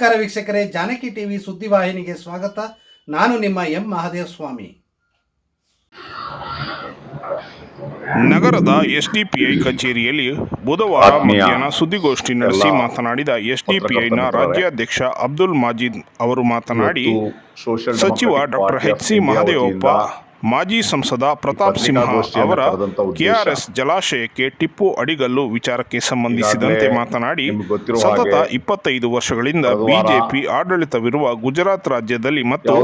ನಮಸ್ಕಾರ ವೀಕ್ಷಕರೇ ಜಾನಕಿ ಟಿವಿ ಸುದ್ದಿವಾಹಿನಿಗೆ ಸ್ವಾಗತ. ನಾನು ನಿಮ್ಮ ಎಂ ಮಹಾದೇವ ಸ್ವಾಮಿ ನಗರದ ಎಸ್ಡಿಪಿಐ ಕಚೇರಿಯಲ್ಲಿ ಬುಧವಾರ ಮಧ್ಯಾಹ್ನ ಸುದ್ದಿಗೋಷ್ಠಿ ನಡೆಸಿ ಮಾತನಾಡಿದ ಎಸ್ಡಿಪಿಐನ ರಾಜ್ಯಾಧ್ಯಕ್ಷ ಅಬ್ದುಲ್ ಮಾಜೀದ್ ಅವರು ಮಾತನಾಡಿ ಸಚಿವ ಡಾಕ್ಟರ್ ಎಚ್ ಸಿ ಮಹದೇವಪ್ಪ ಮಾಜಿ ಸಂಸದ ಪ್ರತಾಪ್ ಸಿಂಹ ಅವರ ಕೆಆರ್ಎಸ್ ಜಲಾಶಯಕ್ಕೆ ಟಿಪ್ಪು ಅಡಿಗಲ್ಲು ವಿಚಾರಕ್ಕೆ ಸಂಬಂಧಿಸಿದಂತೆ ಮಾತನಾಡಿ ಸತತ ಇಪ್ಪತ್ತೈದು ವರ್ಷಗಳಿಂದ ಬಿಜೆಪಿ ಆಡಳಿತವಿರುವ ಗುಜರಾತ್ ರಾಜ್ಯದಲ್ಲಿ ಮತ್ತು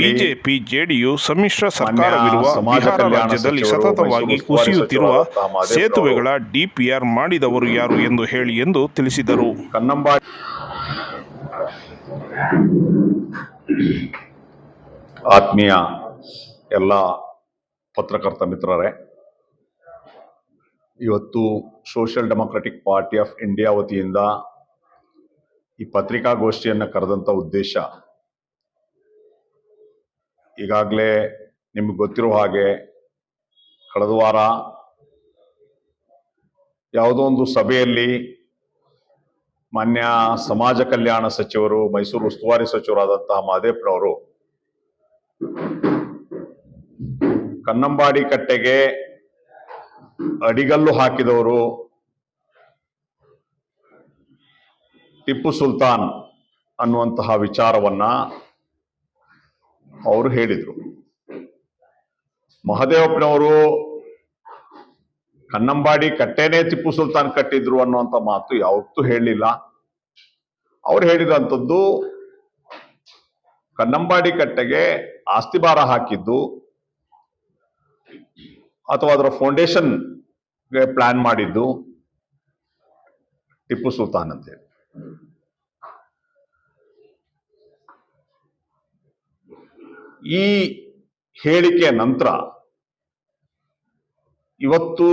ಬಿಜೆಪಿ ಜೆಡಿಯು ಸಮ್ಮಿಶ್ರ ಸರ್ಕಾರವಿರುವ ಬಿಹಾರ ರಾಜ್ಯದಲ್ಲಿ ಸತತವಾಗಿ ಕುಸಿಯುತ್ತಿರುವ ಸೇತುವೆಗಳ ಡಿಪಿಆರ್ ಮಾಡಿದವರು ಯಾರು ಎಂದು ಹೇಳಿ ಎಂದು ತಿಳಿಸಿದರು. ಆತ್ಮೀಯ ಎಲ್ಲ ಪತ್ರಕರ್ತ ಮಿತ್ರರೇ, ಇವತ್ತು Social Democratic Party of India ವತಿಯಿಂದ ಈ ಪತ್ರಿಕಾಗೋಷ್ಠಿಯನ್ನು ಕರೆದಂತ ಉದ್ದೇಶ, ಈಗಾಗಲೇ ನಿಮ್ಗೆ ಗೊತ್ತಿರುವ ಹಾಗೆ ಕಳೆದ ವಾರ ಯಾವುದೋ ಒಂದು ಸಭೆಯಲ್ಲಿ ಮಾನ್ಯ ಸಮಾಜ ಕಲ್ಯಾಣ ಸಚಿವರು, ಮೈಸೂರು ಉಸ್ತುವಾರಿ ಸಚಿವರಾದಂತಹ ಮಹದೇವ್ರವರು ಕನ್ನಂಬಾಡಿ ಕಟ್ಟೆಗೆ ಅಡಿಗಲ್ಲು ಹಾಕಿದವರು ಟಿಪ್ಪು ಸುಲ್ತಾನ್ ಅನ್ನುವಂತಹ ವಿಚಾರವನ್ನ ಅವರು ಹೇಳಿದ್ರು. ಮಹದೇವಪ್ಪನವರು ಕನ್ನಂಬಾಡಿ ಕಟ್ಟೆನೇ ಟಿಪ್ಪು ಸುಲ್ತಾನ್ ಕಟ್ಟಿದ್ರು ಅನ್ನುವಂತ ಮಾತು ಯಾವತ್ತೂ ಹೇಳಲಿಲ್ಲ ಅವ್ರು ಹೇಳಿದಂಥದ್ದು ಕನ್ನಂಬಾಡಿ ಕಟ್ಟೆಗೆ ಆಸ್ತಿ ಭಾರ ಹಾಕಿದ್ದು ಅಥವಾ ಅದರ ಫೌಂಡೇಶನ್ ಪ್ಲಾನ್ ಮಾಡಿದ್ದು ಟಿಪ್ಪು ಸುಲ್ತಾನ್ ಅಂತೇಳಿ ಈ ಹೇಳಿಕೆ ನಂತರ ಇವತ್ತು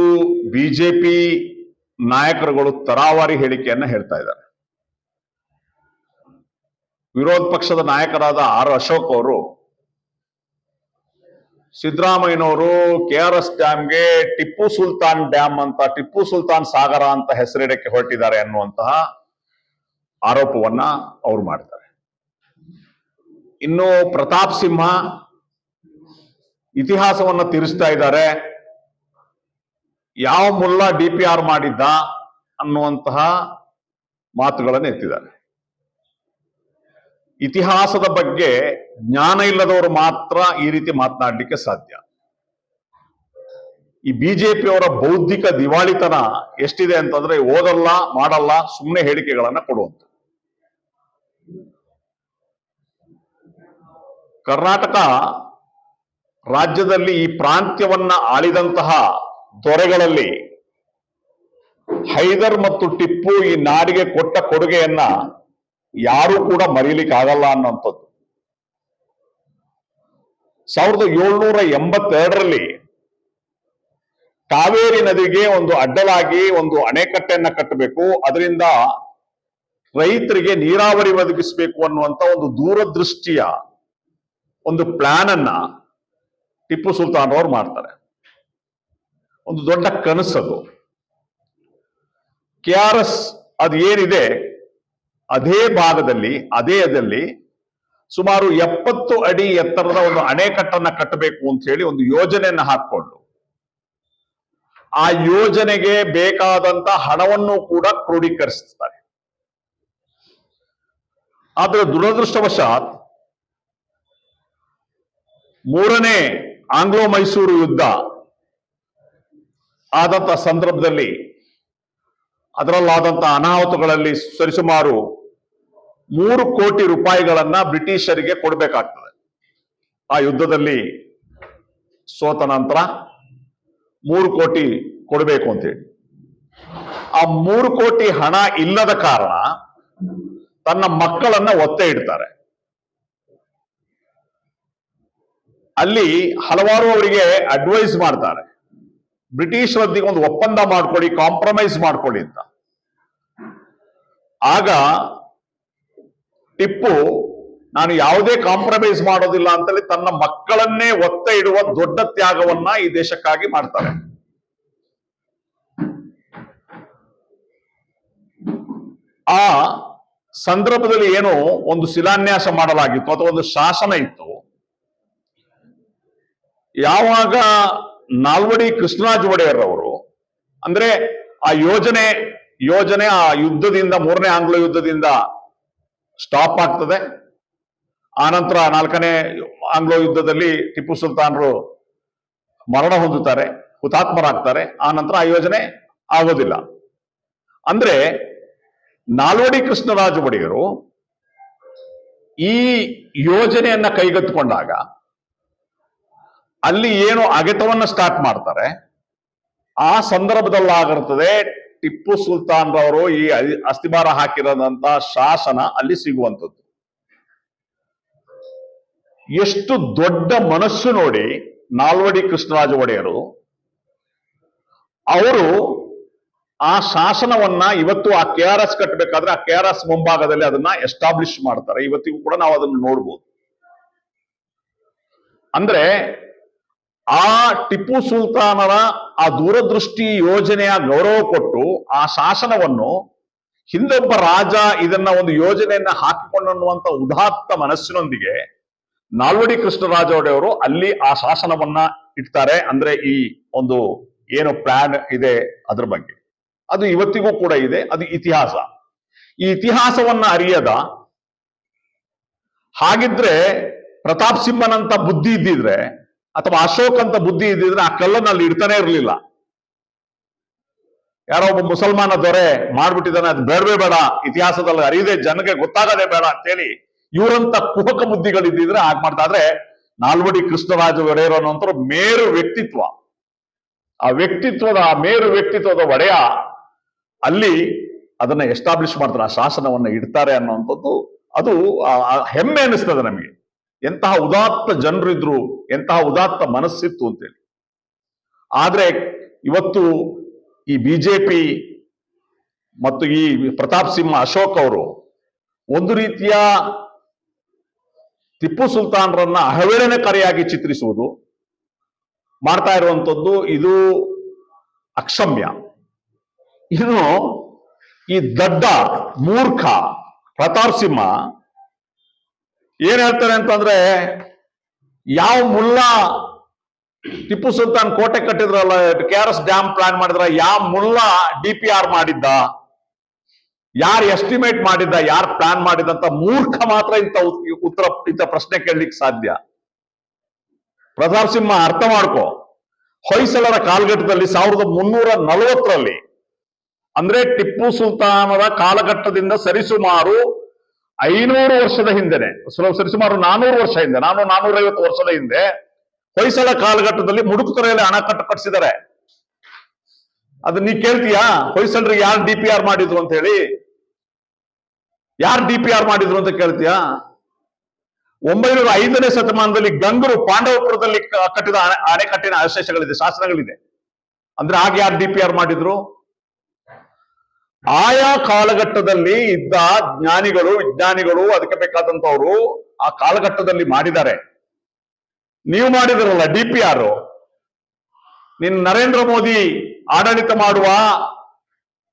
ಬಿಜೆಪಿ ನಾಯಕರುಗಳು ತರಾವಾರಿ ಹೇಳಿಕೆಯನ್ನ ಹೇಳ್ತಾ ಇದ್ದಾರೆ. ವಿರೋಧ ಪಕ್ಷದ ನಾಯಕರಾದ ಆರ್ ಅಶೋಕ್ ಅವರು ಸಿದ್ದರಾಮಯ್ಯನವರು ಕೆ ಆರ್ ಎಸ್ ಡ್ಯಾಮ್ಗೆ ಟಿಪ್ಪು ಸುಲ್ತಾನ್ ಡ್ಯಾಮ್ ಅಂತ, ಟಿಪ್ಪು ಸುಲ್ತಾನ್ ಸಾಗರ ಅಂತ ಹೆಸರಿಡಕ್ಕೆ ಹೊರಟಿದ್ದಾರೆ ಅನ್ನುವಂತಹ ಆರೋಪವನ್ನ ಅವರು ಮಾಡ್ತಾರೆ ಇನ್ನು ಪ್ರತಾಪ್ ಸಿಂಹ ಇತಿಹಾಸವನ್ನ ತಿರುಸ್ತಾ ಇದ್ದಾರೆ. ಯಾವ ಮುಲ್ಲಾ ಡಿ ಪಿ ಆರ್ ಮಾಡಿದ್ದ ಅನ್ನುವಂತಹ ಮಾತುಗಳನ್ನು ಎತ್ತಿದ್ದಾರೆ. ಇತಿಹಾಸದ ಬಗ್ಗೆ ಜ್ಞಾನ ಇಲ್ಲದವರು ಮಾತ್ರ ಈ ರೀತಿ ಮಾತನಾಡಲಿಕ್ಕೆ ಸಾಧ್ಯ. ಈ ಬಿಜೆಪಿಯವರ ಬೌದ್ಧಿಕ ದಿವಾಳಿತನ ಎಷ್ಟಿದೆ ಅಂತಂದ್ರೆ ಓದಲ್ಲ, ಮಾಡಲ್ಲ ಸುಮ್ಮನೆ ಹೇಳಿಕೆಗಳನ್ನ ಕೊಡುವಂತ. ಕರ್ನಾಟಕ ರಾಜ್ಯದಲ್ಲಿ ಈ ಪ್ರಾಂತ್ಯವನ್ನ ಆಳಿದಂತಹ ದೊರೆಗಳಲ್ಲಿ ಹೈದರ್ ಮತ್ತು ಟಿಪ್ಪು ಈ ನಾಡಿಗೆ ಕೊಟ್ಟ ಕೊಡುಗೆಯನ್ನ ಯಾರು ಕೂಡ ಮರೀಲಿಕ್ಕೆ ಆಗಲ್ಲ ಅನ್ನುವಂಥದ್ದು. ಸಾವಿರದ ಏಳ್ನೂರ ಎಂಬತ್ತೆರಡರಲ್ಲಿ ಕಾವೇರಿ ನದಿಗೆ ಒಂದು ಅಡ್ಡಲಾಗಿ ಒಂದು ಅಣೆಕಟ್ಟೆಯನ್ನ ಕಟ್ಟಬೇಕು. ಅದರಿಂದ ರೈತರಿಗೆ ನೀರಾವರಿ ಒದಗಿಸಬೇಕು ಅನ್ನುವಂತ ಒಂದು ದೂರದೃಷ್ಟಿಯ ಒಂದು ಪ್ಲಾನ್ ಅನ್ನ ಟಿಪ್ಪು ಸುಲ್ತಾನ್ ಅವರು ಮಾಡ್ತಾರೆ. ಒಂದು ದೊಡ್ಡ ಕನಸದು. ಕೆ ಆರ್ ಎಸ್ ಅದು ಏನಿದೆ ಅದೇ ಭಾಗದಲ್ಲಿ, ಅದೇ ಅದಲ್ಲಿ ಸುಮಾರು ಎಪ್ಪತ್ತು ಅಡಿ ಎತ್ತರದ ಒಂದು ಅಣೆಕಟ್ಟನ್ನ ಕಟ್ಟಬೇಕು ಅಂತ ಹೇಳಿ ಒಂದು ಯೋಜನೆಯನ್ನ ಹಾಕೊಂಡು ಆ ಯೋಜನೆಗೆ ಬೇಕಾದಂತ ಹಣವನ್ನು ಕೂಡ ಕ್ರೋಢೀಕರಿಸ್ತಾರೆ ಆದ್ರೆ ದುರದೃಷ್ಟವಶಾತ್ ಮೂರನೇ ಆಂಗ್ಲೋ ಮೈಸೂರು ಯುದ್ಧ ಆದಂತ ಸಂದರ್ಭದಲ್ಲಿ ಅದರಲ್ಲಾದಂತ ಅನಾಹುತಗಳಲ್ಲಿ ಸರಿಸುಮಾರು ಮೂರು ಕೋಟಿ ರೂಪಾಯಿಗಳನ್ನ ಬ್ರಿಟಿಷರಿಗೆ ಕೊಡಬೇಕಾಗ್ತದೆ. ಆ ಯುದ್ಧದಲ್ಲಿ ಸೋತ ನಂತರ ಮೂರು ಕೋಟಿ ಕೊಡಬೇಕು ಅಂತೇಳಿ. ಆ ಮೂರು ಕೋಟಿ ಹಣ ಇಲ್ಲದ ಕಾರಣ ತನ್ನ ಮಕ್ಕಳನ್ನ ಒತ್ತೆ ಇಡ್ತಾರೆ. ಅಲ್ಲಿ ಹಲವಾರು ಅವರಿಗೆ ಅಡ್ವೈಸ್ ಮಾಡ್ತಾರೆ. ಬ್ರಿಟಿಷರೊಂದಿಗೆ ಒಂದು ಒಪ್ಪಂದ ಮಾಡ್ಕೊಳ್ಳಿ ಕಾಂಪ್ರಮೈಸ್ ಮಾಡ್ಕೊಳ್ಳಿ ಅಂತ. ಆಗ ಟಿಪ್ಪು, ನಾನು ಯಾವುದೇ ಕಾಂಪ್ರಮೈಸ್ ಮಾಡೋದಿಲ್ಲ ಅಂತೇಳಿ ತನ್ನ ಮಕ್ಕಳನ್ನೇ ಒತ್ತ ಇಡುವ ದೊಡ್ಡ ತ್ಯಾಗವನ್ನ ಈ ದೇಶಕ್ಕಾಗಿ ಮಾಡ್ತಾರೆ. ಆ ಸಂದರ್ಭದಲ್ಲಿ ಏನು ಒಂದು ಶಿಲಾನ್ಯಾಸ ಮಾಡಲಾಗಿತ್ತು, ಅಥವಾ ಒಂದು ಶಾಸನ ಇತ್ತು. ಯಾವಾಗ ನಾಲ್ವಡಿ ಕೃಷ್ಣರಾಜ ಒಡೆಯರ್ ಅವರು ಅಂದ್ರೆ ಆ ಯೋಜನೆ ಯೋಜನೆ ಆ ಯುದ್ಧದಿಂದ, ಮೂರನೇ ಆಂಗ್ಲ ಯುದ್ಧದಿಂದ ಸ್ಟಾಪ್ ಆಗ್ತದೆ. ಆನಂತರ ನಾಲ್ಕನೇ ಆಂಗ್ಲೋ ಯುದ್ಧದಲ್ಲಿ ಟಿಪ್ಪು ಸುಲ್ತಾನರು ಮರಣ ಹೊಂದುತ್ತಾರೆ, ಹುತಾತ್ಮರಾಗ್ತಾರೆ. ಆ ನಂತರ ಆ ಯೋಜನೆ ಆಗೋದಿಲ್ಲ. ಅಂದ್ರೆ ನಾಲ್ವಡಿ ಕೃಷ್ಣರಾಜ ಒಡೆಯರು ಈ ಯೋಜನೆಯನ್ನ ಕೈಗೆತ್ತಿಕೊಂಡಾಗ ಅಲ್ಲಿ ಏನು ಅಗೆತವನ್ನ ಸ್ಟಾರ್ಟ್ ಮಾಡ್ತಾರೆ, ಆ ಸಂದರ್ಭದಲ್ಲಾಗಿರ್ತದೆ ಟಿಪ್ಪು ಸುಲ್ತಾನ್ ರವರು ಈ ಅಸ್ಥಿಭಾರ ಹಾಕಿರೋದಂತ ಶಾಸನ ಅಲ್ಲಿ ಸಿಗುವಂಥದ್ದು. ಎಷ್ಟು ದೊಡ್ಡ ಮನಸ್ಸು ನೋಡಿ ನಾಲ್ವಡಿ ಕೃಷ್ಣರಾಜ ಒಡೆಯರು, ಅವರು ಆ ಶಾಸನವನ್ನ ಇವತ್ತು ಆ ಕೆ ಆರ್ ಎಸ್ ಕಟ್ಟಬೇಕಾದ್ರೆ ಆ ಕೆ ಆರ್ ಎಸ್ ಮುಂಭಾಗದಲ್ಲಿ ಅದನ್ನ ಎಸ್ಟಾಬ್ಲಿಷ್ ಮಾಡ್ತಾರೆ. ಇವತ್ತಿಗೂ ಕೂಡ ನಾವು ಅದನ್ನು ನೋಡ್ಬೋದು. ಅಂದ್ರೆ ಆ ಟಿಪ್ಪು ಸುಲ್ತಾನರ ಆ ದೂರದೃಷ್ಟಿ ಯೋಜನೆಯ ಗೌರವ ಕೊಟ್ಟು ಆ ಶಾಸನವನ್ನು ಹಿಂದೊಬ್ಬ ರಾಜ ಇದನ್ನ ಒಂದು ಯೋಜನೆಯನ್ನ ಹಾಕಿಕೊಂಡನ್ನುವಂತ ಉದಾತ್ತ ಮನಸ್ಸಿನೊಂದಿಗೆ ನಾಲ್ವಡಿ ಕೃಷ್ಣರಾಜ ಒಡೆಯವರು ಅಲ್ಲಿ ಆ ಶಾಸನವನ್ನ ಇಡ್ತಾರೆ. ಅಂದ್ರೆ ಈ ಒಂದು ಏನು ಪ್ಲಾನ್ ಇದೆ ಅದ್ರ ಬಗ್ಗೆ. ಅದು ಇವತ್ತಿಗೂ ಕೂಡ ಇದೆ. ಅದು ಇತಿಹಾಸ. ಈ ಇತಿಹಾಸವನ್ನ ಅರಿಯದ ಹಾಗಿದ್ರೆ ಪ್ರತಾಪ್ ಸಿಂಹನಂತ ಬುದ್ಧಿ ಇದ್ದಿದ್ರೆ ಅಥವಾ ಅಶೋಕ್ ಅಂತ ಬುದ್ಧಿ ಇದ್ದಿದ್ರೆ ಆ ಕಲ್ಲನ್ನು ಅಲ್ಲಿ ಇಡ್ತಾನೆ ಇರಲಿಲ್ಲ. ಯಾರೋ ಒಬ್ಬ ಮುಸಲ್ಮಾನ ದೊರೆ ಮಾಡ್ಬಿಟ್ಟಿದ್ದಾನೆ, ಅದು ಬೇಡವೇ ಬೇಡ, ಇತಿಹಾಸದಲ್ಲಿ ಅರಿಯದೆ ಜನಕ್ಕೆ ಗೊತ್ತಾಗದೆ ಬೇಡ ಅಂತೇಳಿ ಇವರಂತ ಕುಹಕ ಬುದ್ಧಿಗಳಿದ್ದಿದ್ರೆ ಹಾಗೆ ಮಾಡ್ತಾ ಆದ್ರೆ ನಾಲ್ವಡಿ ಕೃಷ್ಣರಾಜ ಒಡೆಯರು ಅನ್ನುವಂಥವ್ರು ಮೇರು ವ್ಯಕ್ತಿತ್ವ. ಆ ವ್ಯಕ್ತಿತ್ವದ, ಆ ಮೇರು ವ್ಯಕ್ತಿತ್ವದ ಒಡೆಯ ಅಲ್ಲಿ ಅದನ್ನ ಎಸ್ಟಾಬ್ಲಿಷ್ ಮಾಡ್ತಾರೆ, ಆ ಶಾಸನವನ್ನ ಇಡ್ತಾರೆ ಅನ್ನುವಂಥದ್ದು ಅದು ಆ ಹೆಮ್ಮೆ ಅನಿಸ್ತದೆ ನಮಗೆ. ಎಂತಹ ಉದಾತ್ತ ಜನರಿದ್ರು, ಎಂತಹ ಉದಾತ್ತ ಮನಸ್ಸಿತ್ತು ಅಂತೇಳಿ. ಆದ್ರೆ ಇವತ್ತು ಈ ಬಿಜೆಪಿ ಮತ್ತು ಈ ಪ್ರತಾಪ್ ಸಿಂಹ, ಅಶೋಕ್ ಅವರು ಒಂದು ರೀತಿಯ ಟಿಪ್ಪು ಸುಲ್ತಾನ್ರನ್ನ ಅಹವೇಳನಕಾರಿಯಾಗಿ ಚಿತ್ರಿಸುವುದು, ಮಾಡ್ತಾ ಇರುವಂಥದ್ದು ಇದು ಅಕ್ಷಮ್ಯ. ಇನ್ನು ಈ ದಡ್ಡ, ಮೂರ್ಖ ಪ್ರತಾಪ್ ಸಿಂಹ ಏನ್ ಹೇಳ್ತಾರೆ ಅಂತಂದ್ರೆ, ಯಾವ ಮುಲ್ಲಾ ಟಿಪ್ಪು ಸುಲ್ತಾನ್ ಕೋಟೆ ಕಟ್ಟಿದ್ರಲ್ಲ K R S dam plan ಮಾಡಿದ್ರ, ಯಾವ ಮುಲ್ಲಾ ಡಿ ಪಿ ಆರ್ ಮಾಡಿದ್ದ, ಯಾರು ಎಸ್ಟಿಮೇಟ್ ಮಾಡಿದ್ದ, ಯಾರು ಪ್ಲಾನ್ ಮಾಡಿದಂತ ಮೂರ್ಖ ಮಾತ್ರ ಇಂಥ ಉತ್- ಉತ್ತರ, ಇಂಥ ಪ್ರಶ್ನೆ ಕೇಳಲಿಕ್ಕೆ ಸಾಧ್ಯ. ಪ್ರತಾಪ್ ಸಿಂಹ, ಅರ್ಥ ಮಾಡ್ಕೋ. ಹೊಯ್ಸಳರ ಕಾಲಘಟ್ಟದಲ್ಲಿ ಸಾವಿರದ ಮುನ್ನೂರ ನಲವತ್ತರಲ್ಲಿ, ಅಂದ್ರೆ ಟಿಪ್ಪು ಸುಲ್ತಾನರ ಕಾಲಘಟ್ಟದಿಂದ ಸರಿಸುಮಾರು ಐನೂರು ವರ್ಷದ ಹಿಂದೆನೆ ಸರಿಸುಮಾರು ನಾನೂರು ವರ್ಷ ಹಿಂದೆ, ನಾನು ನಾನೂರೈವತ್ತು ವರ್ಷದ ಹಿಂದೆ ಹೊಯ್ಸಳ ಕಾಲಘಟ್ಟದಲ್ಲಿ ಮುಡುಕುತೊರೆಯಲ್ಲಿ ಅಣೆಕಟ್ಟು ಕಟ್ಟಿಸಿದ್ದಾರೆ ಅದು ನೀ ಕೇಳ್ತೀಯಾ? ಹೊಯ್ಸಳರಿಗೆ ಯಾರು ಡಿ ಪಿ ಆರ್ ಮಾಡಿದ್ರು ಅಂತ ಹೇಳಿ? ಯಾರು ಡಿ ಪಿ ಆರ್ ಮಾಡಿದ್ರು ಅಂತ ಕೇಳ್ತೀಯಾ? ಒಂಬೈನೂರ ಐದನೇ ಶತಮಾನದಲ್ಲಿ ಗಂಗರು ಪಾಂಡವಪುರದಲ್ಲಿ ಕಟ್ಟಿದ ಅಣೆ- ಅಣೆಕಟ್ಟಿನ ಅವಶೇಷಗಳಿದೆ, ಶಾಸನಗಳಿದೆ. ಅಂದ್ರೆ ಆಗ ಯಾರು ಡಿ ಪಿ ಆರ್ ಮಾಡಿದ್ರು? ಆಯಾ ಕಾಲಘಟ್ಟದಲ್ಲಿ ಇದ್ದ ಜ್ಞಾನಿಗಳು, ವಿಜ್ಞಾನಿಗಳು, ಅದಕ್ಕೆ ಬೇಕಾದಂತವರು ಆ ಕಾಲಘಟ್ಟದಲ್ಲಿ ಮಾಡಿದ್ದಾರೆ. ನೀವು ಮಾಡಿದ್ರಲ್ಲ, ಡಿ ಪಿ ಆರ್. ನಿನ್ ನರೇಂದ್ರ ಮೋದಿ ಆಡಳಿತ ಮಾಡುವ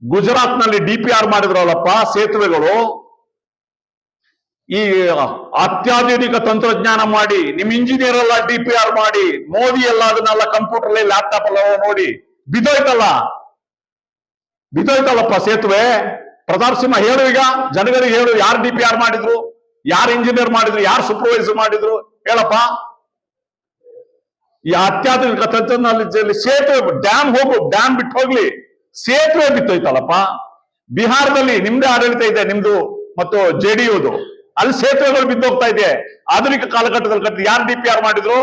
ಗುಜರಾತ್ನಲ್ಲಿ ಡಿ ಪಿ ಆರ್ ಮಾಡಿದ್ರಲ್ಲಪ್ಪ, ಸೇತುವೆಗಳು. ಈ ಅತ್ಯಾಧುನಿಕ ತಂತ್ರಜ್ಞಾನ ಮಾಡಿ, ನಿಮ್ ಇಂಜಿನಿಯರ್ ಎಲ್ಲ ಡಿ ಪಿ ಆರ್ ಮಾಡಿ, ಮೋದಿ ಎಲ್ಲ ಅದನ್ನೆಲ್ಲ ಕಂಪ್ಯೂಟರ್ ಲ್ಯಾಪ್ಟಾಪ್ ಎಲ್ಲ ನೋಡಿ, ಬಿದ್ದೋಯ್ತಲ್ಲ? ಬಿದ್ದೋಯ್ತಲ್ಲಪ್ಪ ಸೇತುವೆ? ಪ್ರತಾಪ್ ಸಿಂಹ ಹೇಳು ಈಗ. ಜನಗಳಿಗೆ ಹೇಳು, ಯಾರು ಡಿ ಪಿ ಆರ್ ಮಾಡಿದ್ರು? ಯಾರು ಇಂಜಿನಿಯರ್ ಮಾಡಿದ್ರು? ಯಾರು ಸೂಪರ್ವೈಸರ್ ಮಾಡಿದ್ರು? ಹೇಳಪ್ಪ. ಈ ಅತ್ಯಾಧುನಿಕ ತಂತ್ರಜ್ಞಾನದಲ್ಲಿ ಸೇತುವೆ ಡ್ಯಾಮ್ ಹೋಗು ಡ್ಯಾಮ್ ಬಿಟ್ಟು ಹೋಗ್ಲಿ. ಸೇತುವೆ ಬಿತ್ತೋಯ್ತಲ್ಲಪ್ಪ ಬಿಹಾರದಲ್ಲಿ ನಿಮ್ದೇ ಆಡಳಿತ ಇದೆ, ನಿಮ್ದು ಮತ್ತು ಜೆ ಡಿ ಯುದು ಅಲ್ಲಿ ಸೇತುವೆಗಳು ಬಿದ್ದೋಗ್ತಾ ಇದೆ. ಆಧುನಿಕ ಕಾಲಘಟ್ಟದಲ್ಲಿ ಕಟ್ಟಿ ಯಾರು ಡಿ ಪಿ ಆರ್ ಮಾಡಿದ್ರು?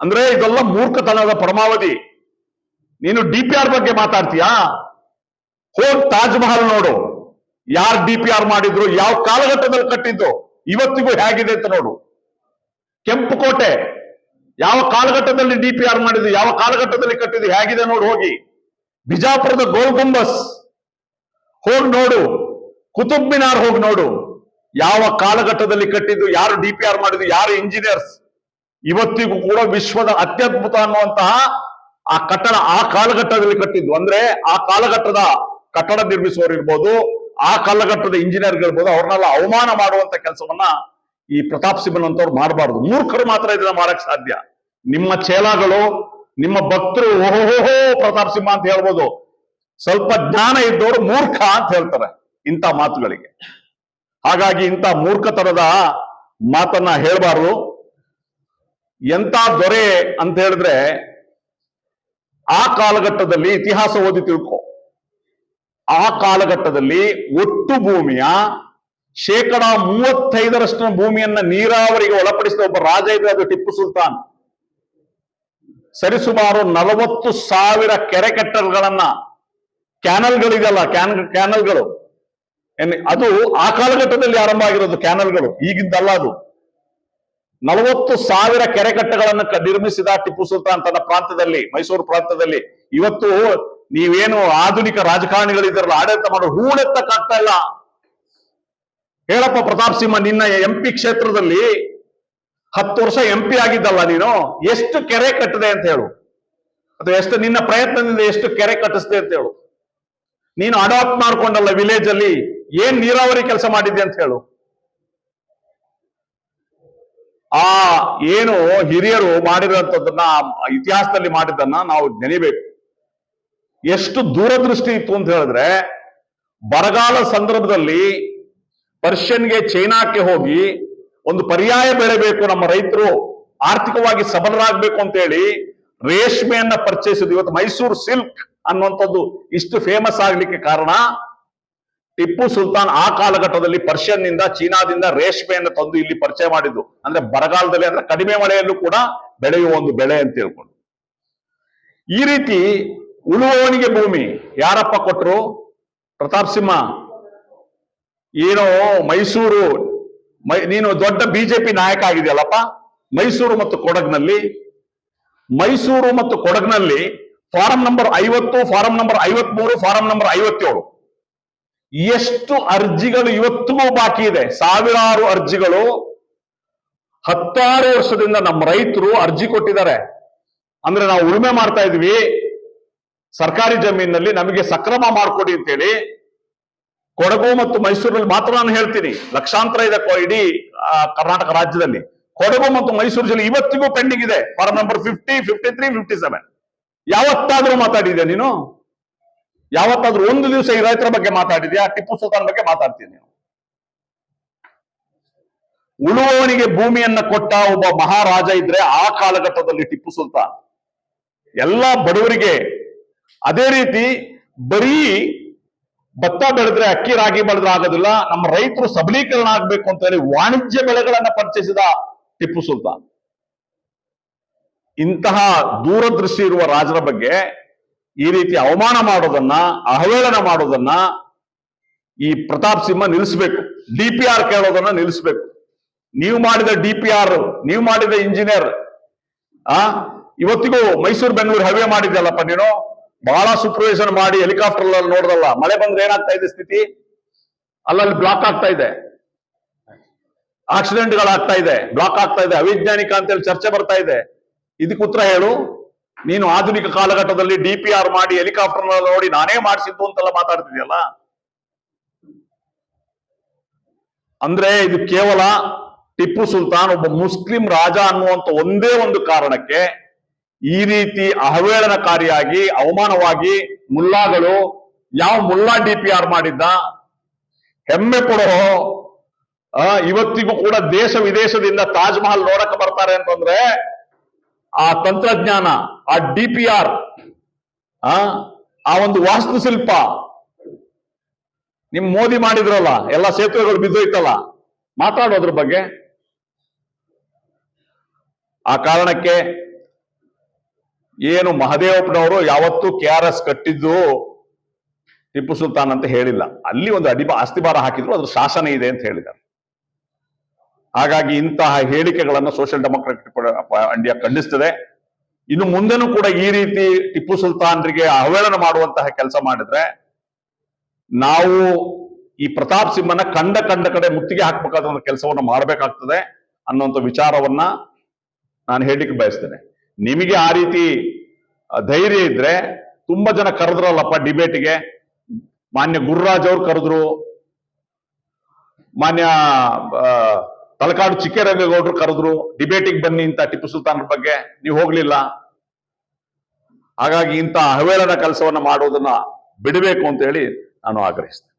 ಅಂದ್ರೆ ಇದೆಲ್ಲ ಮೂರ್ಖತನದ ಪರಮಾವಧಿ. ನೀನು ಡಿ ಪಿ ಆರ್ ಬಗ್ಗೆ ಮಾತಾಡ್ತೀಯಾ? ಹೋಗ್ ತಾಜ್ ಮಹಲ್ ನೋಡು. ಯಾರು ಡಿ ಪಿ ಆರ್ ಮಾಡಿದ್ರು, ಯಾವ ಕಾಲಘಟ್ಟದಲ್ಲಿ ಕಟ್ಟಿದ್ದು, ಇವತ್ತಿಗೂ ಹೇಗಿದೆ ಅಂತ ನೋಡು. ಕೆಂಪು ಕೋಟೆ, ಯಾವ ಕಾಲಘಟ್ಟದಲ್ಲಿ ಡಿ ಪಿ ಆರ್ ಮಾಡಿದ್ದು, ಯಾವ ಕಾಲಘಟ್ಟದಲ್ಲಿ ಕಟ್ಟಿದ್ದು, ಹೇಗಿದೆ ನೋಡು ಹೋಗಿ. ಬಿಜಾಪುರದ ಗೋಲ್ ಗುಂಬಸ್, ಹೋಗಿ ನೋಡು. ಕುತುಬ್ ಮಿನಾರ್ ಹೋಗಿ ನೋಡು. ಯಾವ ಕಾಲಘಟ್ಟದಲ್ಲಿ ಕಟ್ಟಿದ್ದು, ಯಾರು ಡಿ ಪಿ ಆರ್ ಮಾಡಿದ್ದು, ಯಾರು ಇಂಜಿನಿಯರ್ಸ್ ಇವತ್ತಿಗೂ ಕೂಡ ವಿಶ್ವದ ಅತ್ಯದ್ಭುತ ಅನ್ನುವಂತಹ ಆ ಕಟ್ಟಡ ಆ ಕಾಲಘಟ್ಟದಲ್ಲಿ ಕಟ್ಟಿದ್ದು ಅಂದ್ರೆ ಆ ಕಾಲಘಟ್ಟದ ಕಟ್ಟಡ ನಿರ್ಮಿಸುವವರು ಇರ್ಬೋದು ಆ ಕಾಲಘಟ್ಟದ ಇಂಜಿನಿಯರ್ ಇರ್ಬೋದು ಅವ್ರನ್ನೆಲ್ಲ ಅವಮಾನ ಮಾಡುವಂತ ಕೆಲಸವನ್ನ ಈ ಪ್ರತಾಪ್ ಸಿಂಹನ್ ಅಂತವ್ರು ಮಾಡಬಾರ್ದು. ಮೂರ್ಖರು ಮಾತ್ರ ಇದನ್ನ ಮಾಡಕ್ ಸಾಧ್ಯ. ನಿಮ್ಮ ಚೇಲಾಗಳು ನಿಮ್ಮ ಭಕ್ತರು ಓಹೋಹೋ ಪ್ರತಾಪ್ ಸಿಂಹ ಅಂತ ಹೇಳ್ಬೋದು. ಸ್ವಲ್ಪ ಜ್ಞಾನ ಇದ್ದವರು ಮೂರ್ಖ ಅಂತ ಹೇಳ್ತಾರೆ ಇಂಥ ಮಾತುಗಳಿಗೆ. ಹಾಗಾಗಿ ಇಂಥ ಮೂರ್ಖತನದ ಮಾತನ್ನ ಹೇಳಬಾರ್ದು. ಎಂತ ದೊರೆ ಅಂತ ಹೇಳಿದ್ರೆ ಆ ಕಾಲಘಟ್ಟದಲ್ಲಿ ಇತಿಹಾಸ ಓದಿ ತಿಳ್ಕೊ. ಆ ಕಾಲಘಟ್ಟದಲ್ಲಿ ಒಟ್ಟು ಭೂಮಿಯ ಶೇಕಡ ಮೂವತ್ತೈದರಷ್ಟು ಭೂಮಿಯನ್ನ ನೀರಾವರಿಗೆ ಒಳಪಡಿಸಿದ ಒಬ್ಬ ರಾಜ ಇದ್ರೆ ಅದು ಟಿಪ್ಪು ಸುಲ್ತಾನ್. ಸರಿಸುಮಾರು ನಲವತ್ತು ಸಾವಿರ ಕೆರೆ ಕಟ್ಟಡಗಳನ್ನ ಕ್ಯಾನಲ್ಗಳಿದೆಯಲ್ಲ, ಕ್ಯಾನ್, ಕ್ಯಾನಲ್ಗಳು. ಅದು ಆ ಕಾಲಘಟ್ಟದಲ್ಲಿ ಆರಂಭ ಆಗಿರೋದು ಕ್ಯಾನಲ್ಗಳು. ಈಗಿದ್ದಲ್ಲ ಅದು. ನಲವತ್ತು ಸಾವಿರ ಕೆರೆಕಟ್ಟೆಗಳನ್ನು ನಿರ್ಮಿಸಿದ ಟಿಪ್ಪು ಸುಲ್ತಾನ್ ತನ್ನ ಪ್ರಾಂತದಲ್ಲಿ ಮೈಸೂರು ಪ್ರಾಂತದಲ್ಲಿ ಇವತ್ತು ನೀವೇನು ಆಧುನಿಕ ರಾಜಕಾರಣಿಗಳಿದ್ದಾರಲ್ಲ, ಆಡಳಿತ ಮಾಡೋ ಹೂಳೆತ್ತಕ್ಕಾಗ್ತಾ ಇಲ್ಲ. ಹೇಳಪ್ಪ ಪ್ರತಾಪ್ ಸಿಂಹ, ನಿನ್ನ ಎಂ ಪಿ ಕ್ಷೇತ್ರದಲ್ಲಿ ಹತ್ತು ವರ್ಷ ಎಂ ಪಿ ಆಗಿದ್ದಲ್ಲ ನೀನು, ಎಷ್ಟು ಕೆರೆ ಕಟ್ಟಿದೆ ಅಂತ ಹೇಳು. ಅಥವಾ ಎಷ್ಟು ನಿನ್ನ ಪ್ರಯತ್ನದಿಂದ ಎಷ್ಟು ಕೆರೆ ಕಟ್ಟಿಸ್ದೆ ಅಂತ ಹೇಳು. ನೀನು ಅಡಾಪ್ಟ್ ಮಾಡ್ಕೊಂಡಲ್ಲ ವಿಲೇಜ್ ಅಲ್ಲಿ, ಏನ್ ನೀರಾವರಿ ಕೆಲಸ ಮಾಡಿದ್ದೆ ಅಂತ ಹೇಳು. ಆ ಏನು ಹಿರಿಯರು ಮಾಡಿರುವಂತದ್ದನ್ನ, ಆ ಇತಿಹಾಸದಲ್ಲಿ ಮಾಡಿದ್ದನ್ನ ನಾವು ನೆನೆಬೇಕು. ಎಷ್ಟು ದೂರದೃಷ್ಟಿ ಇತ್ತು ಅಂತ ಹೇಳಿದ್ರೆ, ಬರಗಾಲ ಸಂದರ್ಭದಲ್ಲಿ ಪರ್ಷಿಯನ್ಗೆ ಚೈನಾಕ್ಕೆ ಹೋಗಿ ಒಂದು ಪರ್ಯಾಯ ಬೆಳೆಬೇಕು ನಮ್ಮ ರೈತರು, ಆರ್ಥಿಕವಾಗಿ ಸಬಲರಾಗಬೇಕು ಅಂತ ಹೇಳಿ ರೇಷ್ಮೆಯನ್ನ ಪರಿಚಯಿಸಿದ್ವಿ ಇವತ್ತು ಮೈಸೂರು ಸಿಲ್ಕ್ ಅನ್ನುವಂಥದ್ದು ಇಷ್ಟು ಫೇಮಸ್ ಆಗ್ಲಿಕ್ಕೆ ಕಾರಣ ಟಿಪ್ಪು ಸುಲ್ತಾನ್ ಆ ಕಾಲಘಟ್ಟದಲ್ಲಿ ಪರ್ಷಿಯನ್ನಿಂದ ಚೀನಾದಿಂದ ರೇಷ್ಮೆಯನ್ನು ತಂದು ಇಲ್ಲಿ ಪರಿಚಯ ಮಾಡಿದ್ದು. ಅಂದ್ರೆ ಬರಗಾಲದಲ್ಲಿ ಅಂದ್ರೆ ಕಡಿಮೆ ಮಳೆಯಲ್ಲೂ ಕೂಡ ಬೆಳೆಯುವ ಒಂದು ಬೆಳೆ ಅಂತ ಹೇಳ್ಕೊಂಡು. ಈ ರೀತಿ ಉಳುವವನಿಗೆ ಭೂಮಿ ಯಾರಪ್ಪ ಕೊಟ್ರು? ಪ್ರತಾಪ್ ಸಿಂಹ. ಏನೋ ಮೈಸೂರು ನೀನು ದೊಡ್ಡ ಬಿಜೆಪಿ ನಾಯಕ ಆಗಿದೆಯಲ್ಲಪ್ಪ? ಮೈಸೂರು ಮತ್ತು ಕೊಡಗ್ನಲ್ಲಿ. ಮೈಸೂರು ಮತ್ತು ಕೊಡಗ್ನಲ್ಲಿ ಫಾರಂ ನಂಬರ್ ಐವತ್ತು, ಫಾರಂ ನಂಬರ್ ಐವತ್ಮೂರು, ಫಾರಂ ನಂಬರ್ ಐವತ್ತೇಳು. ಎಷ್ಟು ಅರ್ಜಿಗಳು ಇವತ್ತಿಗೂ ಬಾಕಿ ಇದೆ? ಸಾವಿರಾರು ಅರ್ಜಿಗಳು. ಹತ್ತಾರು ವರ್ಷದಿಂದ ನಮ್ಮ ರೈತರು ಅರ್ಜಿ ಕೊಟ್ಟಿದ್ದಾರೆ. ಅಂದ್ರೆ ನಾವು ಉಳುಮೆ ಮಾಡ್ತಾ ಇದ್ವಿ. ಸರ್ಕಾರಿ ಜಮೀನಿನಲ್ಲಿ ನಮಗೆ ಸಕ್ರಮ ಮಾಡ್ಕೊಡಿ ಅಂತೇಳಿ ಕೊಡಗು ಮತ್ತು ಮೈಸೂರಿನಲ್ಲಿ ಮಾತ್ರ ನಾನು ಹೇಳ್ತೀನಿ. ಲಕ್ಷಾಂತರ ಇದೆ ಇಡೀ ಕರ್ನಾಟಕ ರಾಜ್ಯದಲ್ಲಿ. ಕೊಡಗು ಮತ್ತು ಮೈಸೂರು ಜಿಲ್ಲೆ ಇವತ್ತಿಗೂ ಪೆಂಡಿಂಗ್ ಇದೆ. Form number fifty fifty three fifty seven ಯಾವತ್ತಾದ್ರೂ ಮಾತಾಡಿದ್ಯಾ ನೀನು? ಯಾವತ್ತಾದ್ರೂ ಒಂದು ದಿವಸ ಈ ರೈತರ ಬಗ್ಗೆ ಮಾತಾಡಿದ್ಯಾ? ಟಿಪ್ಪು ಸುಲ್ತಾನ್ ಬಗ್ಗೆ ಮಾತಾಡ್ತೀನಿ ನೀವು ಉಳುವವನಿಗೆ ಭೂಮಿಯನ್ನ ಕೊಟ್ಟ ಒಬ್ಬ ಮಹಾರಾಜ ಇದ್ರೆ ಆ ಕಾಲಘಟ್ಟದಲ್ಲಿ ಟಿಪ್ಪು ಸುಲ್ತಾನ್. ಎಲ್ಲ ಬಡವರಿಗೆ ಅದೇ ರೀತಿ ಬರೀ ಭತ್ತ ಬೆಳೆದ್ರೆ ಅಕ್ಕಿ, ರಾಗಿ ಬೆಳೆದ್ರೆ ಆಗೋದಿಲ್ಲ. ನಮ್ಮ ರೈತರು ಸಬಲೀಕರಣ ಆಗ್ಬೇಕು ಅಂತ ಹೇಳಿ ವಾಣಿಜ್ಯ ಬೆಳೆಗಳನ್ನ ಪರಿಚಯಿಸಿದ ಟಿಪ್ಪು ಸುಲ್ತಾನ್. ಇಂತಹ ದೂರದೃಷ್ಟಿ ಇರುವ ರಾಜರ ಬಗ್ಗೆ ಈ ರೀತಿ ಅವಮಾನ ಮಾಡೋದನ್ನ, ಅವಹೇಳನ ಮಾಡೋದನ್ನ ಈ ಪ್ರತಾಪ್ ಸಿಂಹ ನಿಲ್ಲಿಸಬೇಕು. ಡಿ ಪಿ ಆರ್ ಕೇಳೋದನ್ನ ನಿಲ್ಲಿಸಬೇಕು. ನೀವು ಮಾಡಿದ ಡಿ ಪಿ ಆರ್, ನೀವು ಮಾಡಿದ ಇಂಜಿನಿಯರ್, ಆ? ಇವತ್ತಿಗೂ ಮೈಸೂರು ಬೆಂಗಳೂರು ಹೈವೇ ಮಾಡಿದ್ಯಲ್ಲಪ್ಪ ನೀನು? ಬಹಳ ಸೂಪರ್ವೈಸನ್ ಮಾಡಿ ಹೆಲಿಕಾಪ್ಟರ್ ನೋಡ್ದಲ್ಲ, ಮಳೆ ಬಂದ್ರೆ ಏನಾಗ್ತಾ ಇದೆ ಸ್ಥಿತಿ? ಅಲ್ಲಲ್ಲಿ ಬ್ಲಾಕ್ ಆಗ್ತಾ ಇದೆ. ಆಕ್ಸಿಡೆಂಟ್ಗಳಾಗ್ತಾ ಇದೆ ಬ್ಲಾಕ್ ಆಗ್ತಾ ಇದೆ, ಅವೈಜ್ಞಾನಿಕ ಅಂತೇಳಿ ಚರ್ಚೆ ಬರ್ತಾ ಇದೆ. ಇದಕ್ಕೆ ಉತ್ತರ ಹೇಳು. ನೀನು ಆಧುನಿಕ ಕಾಲಘಟ್ಟದಲ್ಲಿ ಡಿ ಪಿ ಆರ್ ಮಾಡಿ ಹೆಲಿಕಾಪ್ಟರ್ ನೋಡಿ ನಾನೇ ಮಾಡಿಸಿದ್ದು ಅಂತೆಲ್ಲ ಮಾತಾಡ್ತಿದ್ಯಲ್ಲ? ಅಂದ್ರೆ ಇದು ಕೇವಲ ಟಿಪ್ಪು ಸುಲ್ತಾನ್ ಒಬ್ಬ ಮುಸ್ಲಿಂ ರಾಜ ಅನ್ನುವಂತ ಒಂದೇ ಒಂದು ಕಾರಣಕ್ಕೆ ಈ ರೀತಿ ಅಹವೇಳನಕಾರಿಯಾಗಿ ಅವಮಾನವಾಗಿ ಮುಲ್ಲಾಗಳು ಯಾವ ಮುಲ್ಲಾ ಡಿ ಪಿ ಆರ್ ಮಾಡಿದ್ದ? ಹೆಮ್ಮೆ ಪಡೋ ಇವತ್ತಿಗೂ ಕೂಡ ದೇಶ ವಿದೇಶದಿಂದ ತಾಜ್ ಮಹಲ್ ನೋಡಕ್ಕೆ ಬರ್ತಾರೆ ಅಂತಂದ್ರೆ ಆ ತಂತ್ರಜ್ಞಾನ, ಆ ಡಿ ಪಿ ಆರ್, ಆ ಒಂದು ವಾಸ್ತುಶಿಲ್ಪ. ನಿಮ್ ಮೋದಿ ಮಾಡಿದ್ರಲ್ಲ, ಎಲ್ಲ ಸೇತುವೆಗಳು ಬಿದ್ದೋಯ್ತಲ್ಲ ಮಾತಾಡೋದ್ರ ಬಗ್ಗೆ. ಆ ಕಾರಣಕ್ಕೆ ಏನು ಮಹದೇವಪ್ಪನವರು ಯಾವತ್ತೂ ಕೆ ಆರ್ ಎಸ್ ಕಟ್ಟಿದ್ದು ಟಿಪ್ಪು ಸುಲ್ತಾನ್ ಅಂತ ಹೇಳಿಲ್ಲ. ಅಲ್ಲಿ ಒಂದು ಅಡಿಬ ಅಸ್ತಿಬಾರ ಹಾಕಿದ್ರು, ಅದ್ರ ಶಾಸನ ಇದೆ ಅಂತ ಹೇಳಿದ್ದಾರೆ. ಹಾಗಾಗಿ ಇಂತಹ ಹೇಳಿಕೆಗಳನ್ನು ಸೋಷಿಯಲ್ ಡೆಮೋಕ್ರಾಟಿಕ್ ಇಂಡಿಯಾ ಖಂಡಿಸ್ತದೆ. ಇನ್ನು ಮುಂದೆನೂ ಕೂಡ ಈ ರೀತಿ ಟಿಪ್ಪು ಸುಲ್ತಾನ್ರಿಗೆ ಅವಹೇಳನ ಮಾಡುವಂತಹ ಕೆಲಸ ಮಾಡಿದ್ರೆ, ನಾವು ಈ ಪ್ರತಾಪ್ ಸಿಂಹನ ಕಂಡ ಕಂಡ ಕಡೆ ಮುತ್ತಿಗೆ ಹಾಕ್ಬೇಕಾದ ಕೆಲಸವನ್ನು ಮಾಡಬೇಕಾಗ್ತದೆ ಅನ್ನುವಂಥ ವಿಚಾರವನ್ನ ನಾನು ಹೇಳಲಿಕ್ಕೆ ಬಯಸ್ತೇನೆ. ನಿಮಗೆ ಆ ರೀತಿ ಧೈರ್ಯ ಇದ್ರೆ ತುಂಬಾ ಜನ ಕರೆದ್ರಲ್ಲಪ್ಪ ಡಿಬೇಟ್ಗೆ ಮಾನ್ಯ ಗುರುರಾಜ್ ಅವ್ರು ಕರೆದ್ರು. ಮಾನ್ಯ ತಲಕಾಡು ಚಿಕ್ಕರಂಗೇಗೌಡರು ಕರೆದ್ರು ಡಿಬೇಟಿಗೆ ಬನ್ನಿ ಅಂತ ಟಿಪ್ಪು ಸುಲ್ತಾನ್ ಬಗ್ಗೆ, ನೀವು ಹೋಗ್ಲಿಲ್ಲ. ಹಾಗಾಗಿ ಇಂಥ ಅಹವೇಲನ ಕೆಲಸವನ್ನ ಮಾಡೋದನ್ನ ಬಿಡಬೇಕು ಅಂತ ಹೇಳಿ ನಾನು ಆಗ್ರಹಿಸ್ತೇನೆ.